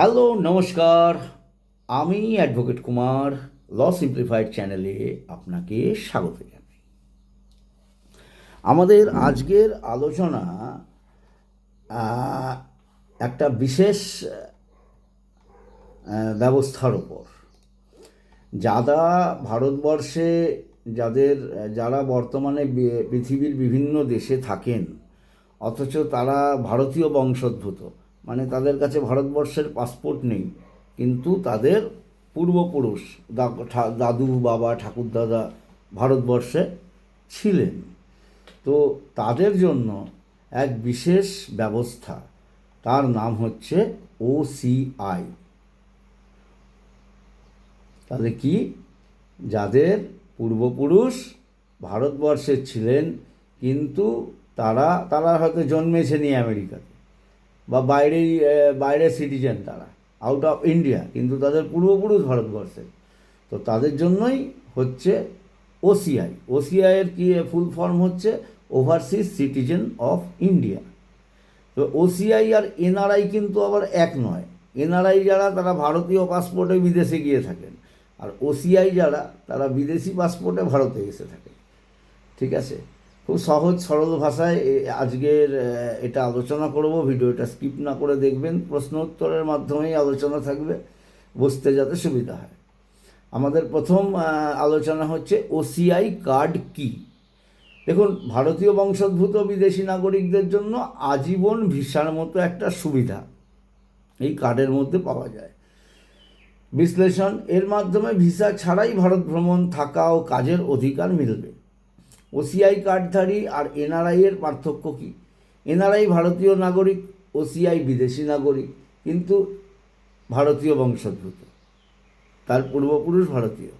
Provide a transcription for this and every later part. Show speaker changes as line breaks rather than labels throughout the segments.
Hello, নমস্কার। আমি advocate Kumar ল simplified চ্যানেলে আপনাকে স্বাগত জানাই। আমাদের আজকের আলোচনা একটা বিশেষ ব্যবস্থার ওপর যারা ভারতবর্ষে যাদের, যারা বর্তমানে পৃথিবীর বিভিন্ন দেশে থাকেন, অথচ তারা ভারতীয় বংশোদ্ভূত মানে তাদের কাছে ভারতবর্ষের পাসপোর্ট নেই। কিন্তু তাদের পূর্বপুরুষ দাদু, বাবা ঠাকুরদাদা ভারতবর্ষে ছিলেন। তো তাদের জন্য এক বিশেষ ব্যবস্থা, তার নাম হচ্ছে ওসিআই তাহলে কি? যাদের পূর্বপুরুষ ভারতবর্ষে ছিলেন, কিন্তু তারা তারা হয়তো জন্মেছেনি আমেরিকাতে। বা বাইরেই আহ, বাইরের সিটিজেন তারা আউট অফ ইন্ডিয়া কিন্তু তাদের পূর্বপুরুষ ভারতবর্ষে। তো তাদের জন্যই হচ্ছে ওসিআই ওসিআইয়ের কি ফুল ফর্ম হচ্ছে? ওভারসিজ সিটিজেন অফ ইন্ডিয়া তো ওসিআই আর এনআরআই কিন্তু আবার এক নয়। এনআরআই যারা তারা ভারতীয় পাসপোর্টে বিদেশে গিয়ে থাকেন। আর ওসিআই যারা তারা বিদেশি পাসপোর্টে ভারতে এসে থাকেন। ঠিক আছে? খুব সহজ, সরল ভাষায় আজকের এটা আলোচনা করব। ভিডিওটা স্কিপ না করে দেখবেন। প্রশ্ন উত্তরের মাধ্যমেই আলোচনা থাকবে। বুঝতে যাতে সুবিধা হয়। আমাদের প্রথম আলোচনা হচ্ছে ওসিআই কার্ড কি? দেখুন, ভারতীয় বংশোদ্ভূত বিদেশি নাগরিকদের জন্য আজীবন ভিসার মতো একটা সুবিধা এই কার্ডের মধ্যে পাওয়া যায়। বিশ্লেষণ, এর মাধ্যমে ভিসা ছাড়াই ভারত ভ্রমণ, থাকা ও কাজের অধিকার মিলবে। ওসিআই কার্ডধারী আর এনআরআই এর পার্থক্য কী? এনআরআই ভারতীয় নাগরিক, ওসিআই বিদেশি নাগরিক, কিন্তু ভারতীয় বংশোদ্ভূত। তার পূর্বপুরুষ ভারতীয়।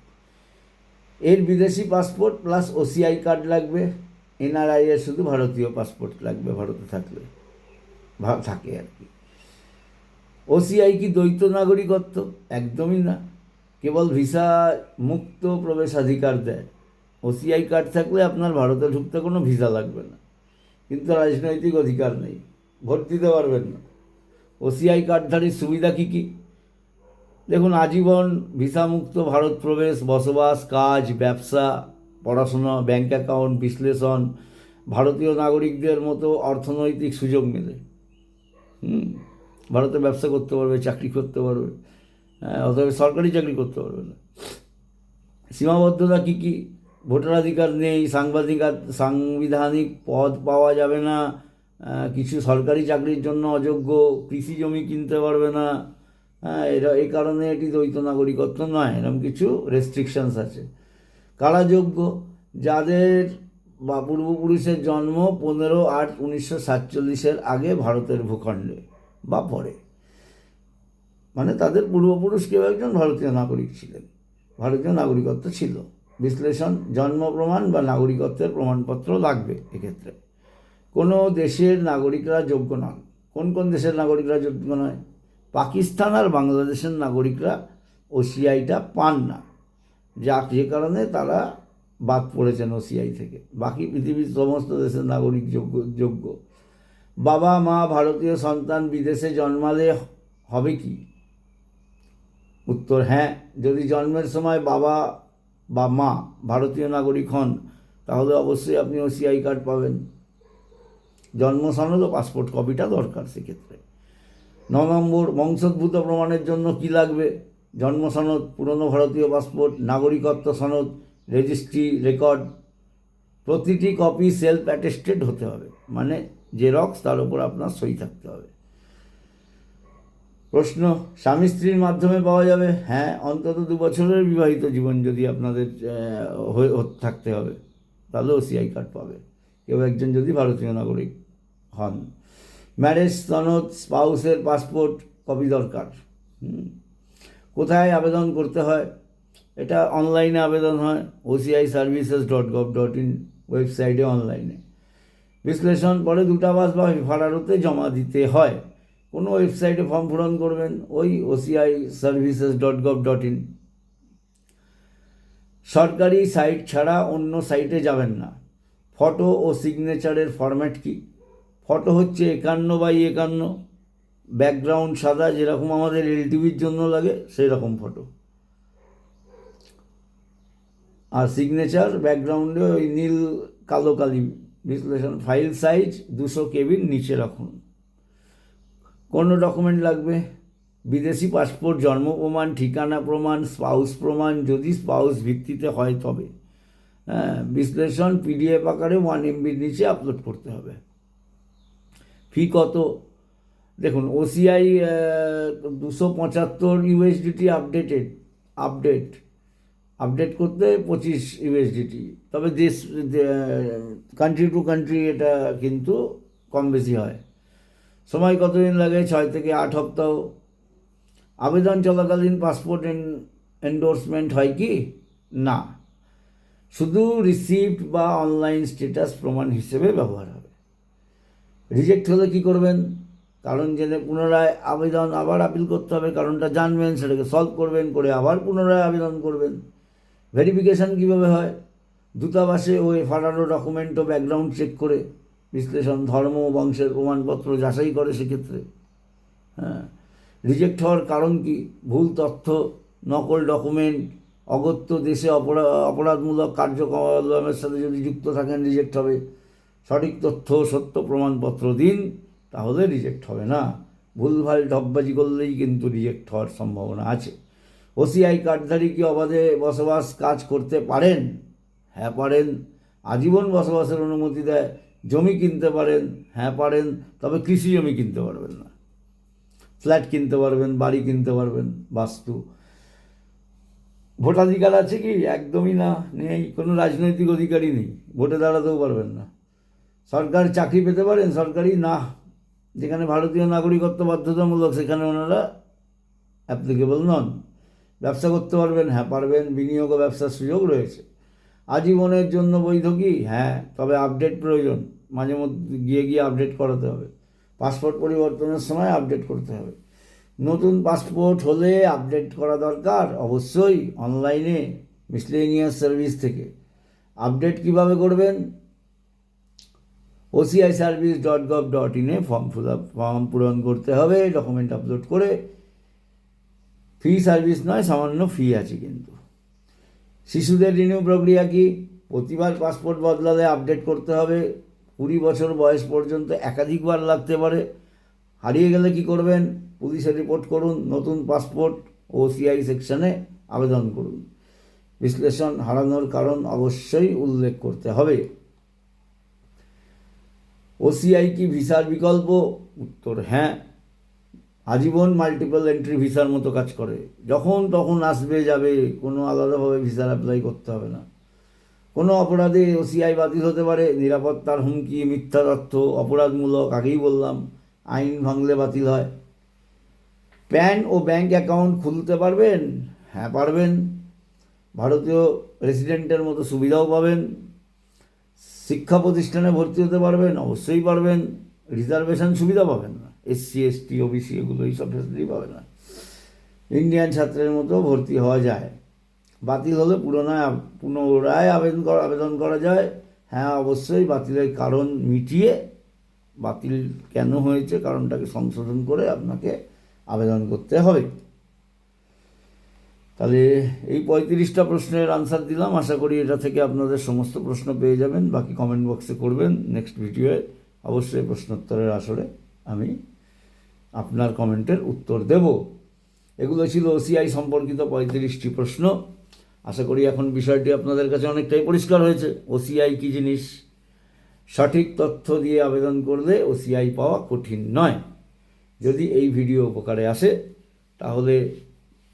এর বিদেশি পাসপোর্ট প্লাস ওসিআই কার্ড লাগবে। এনআরআই এর শুধু ভারতীয় পাসপোর্ট লাগবে, ভারতে থাকলে। থাকে আর কি। ওসিআই কি দ্বৈত নাগরিকত্ব? একদমই না। কেবল ভিসা মুক্ত প্রবেশাধিকার দেয়। ওসিআই কার্ড থাকলে আপনার ভারতে ঢুকতে কোনো ভিসা লাগবে না। কিন্তু রাজনৈতিক অধিকার নেই। ভোট দিতে পারবেন না। ওসিআই কার্ডধারীর সুবিধা কী কী? দেখুন, আজীবন ভিসামুক্ত ভারত প্রবেশ, বসবাস, কাজ, ব্যবসা, পড়াশোনা ব্যাঙ্ক অ্যাকাউন্ট বিশ্লেষণ, ভারতীয় নাগরিকদের মতো অর্থনৈতিক সুযোগ মেলে। হুম? ভারতে ব্যবসা করতে পারবে, চাকরি করতে পারবে। হ্যাঁ অথবা সরকারি চাকরি করতে পারবে না। সীমাবদ্ধতা কী কী? ভোটাধিকার নেই সাংবাদিকার সাংবিধানিক পদ পাওয়া যাবে না কিছু সরকারি চাকরির জন্য অযোগ্য কৃষি জমি কিনতে পারবে না। হ্যাঁ এরা এই কারণে এটি দ্বৈত নাগরিকত্ব নয়, এরকম কিছু রেস্ট্রিকশানস আছে। কারা যোগ্য যাদের বা পূর্বপুরুষের জন্ম পনেরো আট উনিশশো সাতচল্লিশের আগে ভারতের ভূখণ্ডে বা পরে। মানে তাদের পূর্বপুরুষ কেউ একজন ভারতীয় নাগরিক ছিলেন, ভারতীয় নাগরিকত্ব ছিল। বিশ্লেষণ জন্ম প্রমাণ বা নাগরিকত্বের প্রমাণপত্র লাগবে এক্ষেত্রে। কোনো দেশের নাগরিকরা যোগ্য নন। কোন কোন দেশের নাগরিকরা যোগ্য নয়? পাকিস্তান আর বাংলাদেশের নাগরিকরা ওসিআইটা পান না। যা যে কারণে তারা বাদ পড়েছেন ওসিআই থেকে। বাকি পৃথিবীর সমস্ত দেশের নাগরিক যোগ্য যোগ্য। বাবা, মা, ভারতীয় সন্তান বিদেশে জন্মালে হবে কি? উত্তর হ্যাঁ। যদি জন্মের সময় বাবা বা মা, ভারতীয় নাগরিক হন, তাহলে অবশ্যই আপনি ও ওসিআই কার্ড পাবেন। জন্ম সনদ ও পাসপোর্ট কপিটা দরকার সেক্ষেত্রে। ন নম্বর, বংশোদ্ভূত প্রমাণের জন্য কি লাগবে? জন্ম সনদ, পুরনো ভারতীয় পাসপোর্ট নাগরিকত্ব সনদ রেজিস্ট্রি রেকর্ড প্রতিটি কপি সেলফ অ্যাটেস্টেড হতে হবে। মানে জেরক্স তার উপর আপনার সই থাকতে হবে। প্রশ্ন, স্বামী স্ত্রীর মাধ্যমে পাওয়া যাবে? হ্যাঁ অন্তত দু বছরের বিবাহিত জীবন যদি আপনাদের থাকতে হবে তাহলে ওসিআই কার্ড পাবে। কেউ একজন যদি ভারতীয় নাগরিক হন। ম্যারেজ সনদ, স্পাউসের পাসপোর্ট, কপি দরকার। কোথায় আবেদন করতে হয়? এটা অনলাইনে আবেদন হয় OCI services dot gov dot in ওয়েবসাইটে অনলাইনে। বিশ্লেষণ পরে দূতাবাস বা ফারারোতে জমা দিতে হয়। কোনো ওয়েবসাইটে ফর্ম পূরণ করবেন, ওই OCI services dot gov dot in সরকারি সাইট ছাড়া অন্য সাইটে যাবেন না। ফটো ও সিগনেচারের ফরম্যাট কি? ফটো হচ্ছে একান্ন বাই একান্ন। ব্যাকগ্রাউন্ড সাদা, যেরকম আমাদের এলটিভির জন্য লাগে সেই রকম ফটো আর সিগনেচার ব্যাকগ্রাউন্ডে ওই নীল, কালো কালি বিশ্লেষণ। ফাইল সাইজ দুশো কেবির নিচে রাখুন। কোনো ডকুমেন্ট লাগবে? বিদেশি পাসপোর্ট জন্ম প্রমাণ, ঠিকানা প্রমাণ স্পাউস প্রমাণ, যদি স্পাউস ভিত্তিতে হয় তবে। হ্যাঁ বিশ্লেষণ পিডিএফ আকারে ওয়ান এমবির নিচে আপলোড করতে হবে। ফি কত? দেখুন ওসিআই দুশো পঁচাত্তর ইউএসডিটি আপডেটেড আপডেট আপডেট করতে পঁচিশ ইউএসডিটি তবে দেশ কান্ট্রি টু কান্ট্রি এটা কিন্তু কম বেশি হয়। সময় কতদিন লাগে? ছয় থেকে আট সপ্তাহ আবেদন চলাকালীন পাসপোর্ট এন্ডোর্সমেন্ট হয় কি? না। শুধু রিসিপ্ট বা অনলাইন স্ট্যাটাস প্রমাণ হিসেবে ব্যবহার হবে। রিজেক্ট হলে কি করবেন? কারণ জেনে পুনরায় আবেদন আবার আপিল করতে হবে। কারণটা জানবেন, সেটাকে সলভ করবেন, করে আবার পুনরায় আবেদন করবেন। ভেরিফিকেশান কীভাবে হয়? দূতাবাসে ওই ফাটানো ডকুমেন্ট ও ব্যাকগ্রাউন্ড চেক করে বিশ্লেষণ, ধর্ম, বংশের প্রমাণপত্র যাচাই করে সেক্ষেত্রে। হ্যাঁ। রিজেক্ট হওয়ার কারণ কি? ভুল তথ্য, নকল ডকুমেন্ট অগত্য দেশে অপরাধ অপরাধমূলক কার্যক্রমের সাথে যদি যুক্ত থাকেন রিজেক্ট হবে। সঠিক তথ্য, সত্য প্রমাণপত্র দিন, তাহলে রিজেক্ট হবে না। ভুলভাল ঢপবাজি করলেই কিন্তু রিজেক্ট হওয়ার সম্ভাবনা আছে। ওসিআই কার্ডধারী কি অবাধে বসবাস কাজ করতে পারেন? হ্যাঁ পারেন। আজীবন বসবাসের অনুমতি দেয় জমি কিনতে পারেন হ্যাঁ পারেন, তবে কৃষি জমি কিনতে পারবেন না। ফ্ল্যাট কিনতে পারবেন, বাড়ি কিনতে পারবেন, বাস্তু। ভোটাধিকার আছে কি? একদমই না, নেই, কোনো রাজনৈতিক অধিকারই নেই। ভোটে দাঁড়াতেও পারবেন না। সরকার চাকরি পেতে পারেন সরকারি না। যেখানে ভারতীয় নাগরিকত্ব বাধ্যতামূলক, সেখানে ওনারা অ্যাপ্লিকেবল নন। ব্যবসা করতে পারবেন হ্যাঁ পারবেন, বিনিয়োগ ও ব্যবসার সুযোগ রয়েছে। আজীবনের জন্য বৈধ কি? হ্যাঁ তবে আপডেট প্রয়োজন। মাঝে মধ্যে গিয়ে গিয়ে আপডেট করাতে হবে। পাসপোর্ট পরিবর্তনের সময় আপডেট করতে হবে। নতুন পাসপোর্ট হলে আপডেট করা দরকার অবশ্যই অনলাইনে মিসলেনিয়াস সার্ভিস থেকে। আপডেট কীভাবে করবেন? OCI service dot gov dot ইনে ফর্ম ফিল আপ ফর্ম পূরণ করতে হবে ডকুমেন্ট আপলোড করে। ফি সার্ভিস নয়, সামান্য ফি আছে কিন্তু। শিশুদের রিনিউ প্রক্রিয়া কি? প্রতিবার পাসপোর্ট বদলালে আপডেট করতে হবে। কুড়ি বছর বয়স পর্যন্ত একাধিকবার লাগতে পারে। হারিয়ে গেলে কি করবেন? পুলিশে রিপোর্ট করুন, নতুন পাসপোর্ট ও সিআই সেকশনে আবেদন করুন। বিশ্লেষণ হারানোর কারণ অবশ্যই উল্লেখ করতে হবে। ওসিআই কি ভিসার বিকল্প? উত্তর হ্যাঁ। আজীবন মাল্টিপল এন্ট্রি ভিসার মতো কাজ করে। যখন তখন আসবে, যাবে, কোনো আলাদাভাবে ভিসার অ্যাপ্লাই করতে হবে না। কোনো অপরাধে ওসিআই বাতিল হতে পারে, নিরাপত্তার হুমকি, মিথ্যা তথ্য, অপরাধমূলক, আগেই বললাম, আইন ভাঙলে বাতিল হয়। প্যান ও ব্যাংক অ্যাকাউন্ট খুলতে পারবেন? হ্যাঁ পারবেন। ভারতীয় রেসিডেন্টের মতো সুবিধাও পাবেন। শিক্ষা প্রতিষ্ঠানে ভর্তি হতে পারবেন? অবশ্যই পারবেন। রিজার্ভেশন সুবিধা পাবেন না। এসসি এসটি ওবিসি এগুলো এইসব ফেসিলিটি পাবে না। ইন্ডিয়ান ছাত্রের মতো ভর্তি হওয়া যায়। বাতিল হলে পুনরায় পুনরায় আবেদন করা আবেদন করা যায়। হ্যাঁ অবশ্যই বাতিলের কারণ মিটিয়ে বাতিল কেন হয়েছে, কারণটাকে সংশোধন করে আপনাকে আবেদন করতে হবে। তাহলে এই পঁয়ত্রিশটা প্রশ্নের আনসার দিলাম। আশা করি এটা থেকে আপনাদের সমস্ত প্রশ্ন পেয়ে যাবেন। বাকি কমেন্ট বক্সে করবেন। নেক্সট ভিডিওয়ে অবশ্যই প্রশ্নোত্তরের আসরে আমি আপনার কমেন্টের উত্তর দেব। এগুলো ছিল ওসিআই সম্পর্কিত পঁয়ত্রিশটি প্রশ্ন। আশা করি এখন বিষয়টি আপনাদের কাছে অনেকটাই পরিষ্কার হয়েছে। ওসিআই কী জিনিস? সঠিক তথ্য দিয়ে আবেদন করলে ওসিআই পাওয়া কঠিন নয়। যদি এই ভিডিও উপকারে আসে, তাহলে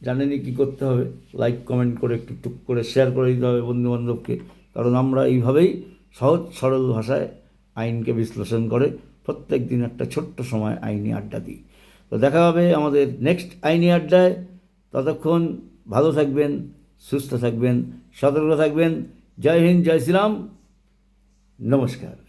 জানেনই কী করতে হবে? লাইক, কমেন্ট করে একটু টুক করে শেয়ার করে দিতে হবে বন্ধুবান্ধবকে। কারণ আমরা এইভাবেই সহজ সরল ভাষায় আইনকে বিশ্লেষণ করে প্রত্যেক দিন একটা ছোট্ট সময় আইনি আড্ডা দিই। তো দেখা হবে আমাদের নেক্সট আইনি আড্ডায়। ততক্ষণ ভালো থাকবেন, সুস্থ থাকবেন, সতর্ক থাকবেন। জয় হিন্দ, জয় শ্রীরাম। নমস্কার।